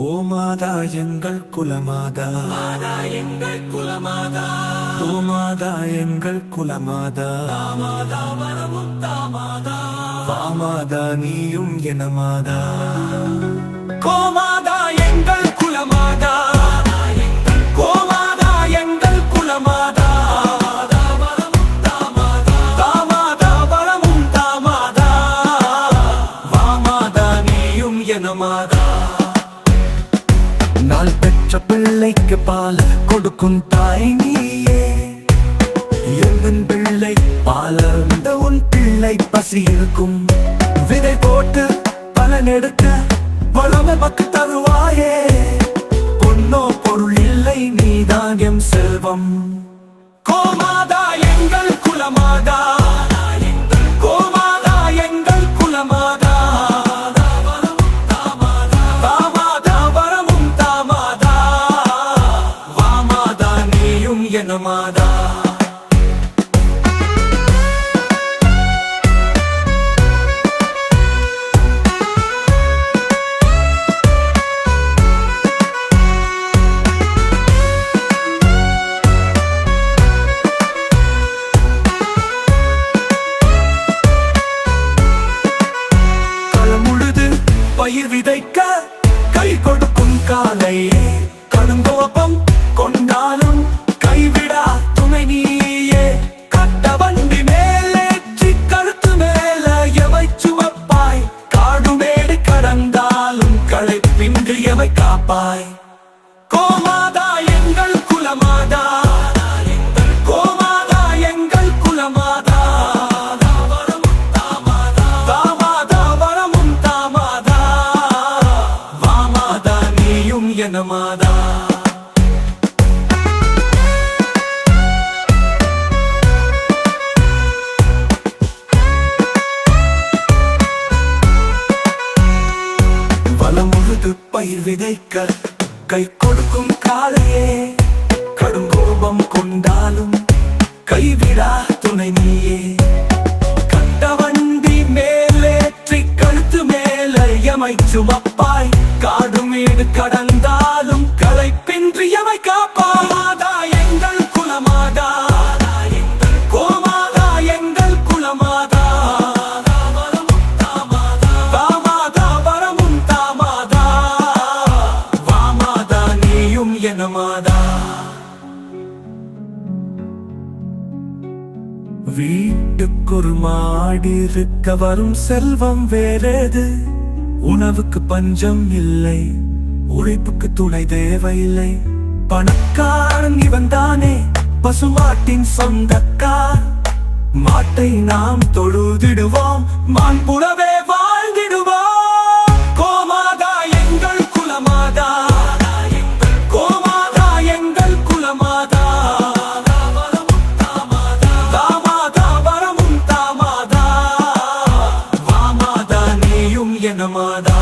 கோமாதா எங்கள் குலமாதா. எங்கள் குலமாதா. கோமாதா எங்கள் குலமாதா. தாமாதா வரமும் தாமாதா. பாமாதா நீயும் எனமாதா. கோமாதா எங்கள் குலமாதா. கோமாதா எங்கள் குலமாதா. தாமாதா வரமும் நாள் பெற்ற பிள்ளைக்கு பால் கொடுக்கும் தாய் நீயே. எந்தன் பிள்ளை பாலர்ந்த உன் பிள்ளை பசி இருக்கும். விதை போட்டு பலன் எடுக்க வளம பக்கு தருவாயே. பொன்னோ பொருள் இல்லை நீதான் எம் செல்வம். கோமாதா எங்கள் குலமாதா. நீயும் பயிர் விதைக்க கை கொடுக்கும் காலையே கடுங்கோபம் கொண்டாலும் துணை நீயே. கட்ட வண்டி மேலேற்றி கழுத்து மேல எவை சுமப்பாய்? காடுமேடு கடந்தாலும் களைப்பின்றி எவை காப்பாய்? கோமாதா எங்கள் குலமாதா. கோமாதா எங்கள் குலமாதா. தாமாதா வரமும் தாமாதா. வாமாதா நீயும் எனமாதா பயிர் விதைக்க கை கொடுக்கும் காலையே. கடும் கோபம் கொண்டாலும் கைவிடா துணை நீயே. கண்ட வண்டி மேலேற்றி கழுத்து மேல எமை சுமப்பாய் மாதா எனமாதா வீட்டுக்கொரு மாடி இருக்க வரும் செல்வம் வேறேது. உணவுக்கு பஞ்சம் இல்லை உழைப்புக்கு துணை தேவையில்லை. பணக்காரன் இவன் தானே பசுமாட்டின் சொந்தக்கார். மாட்டை நாம் தொழுதிடுவோம் மாண்புறவே என் மாதா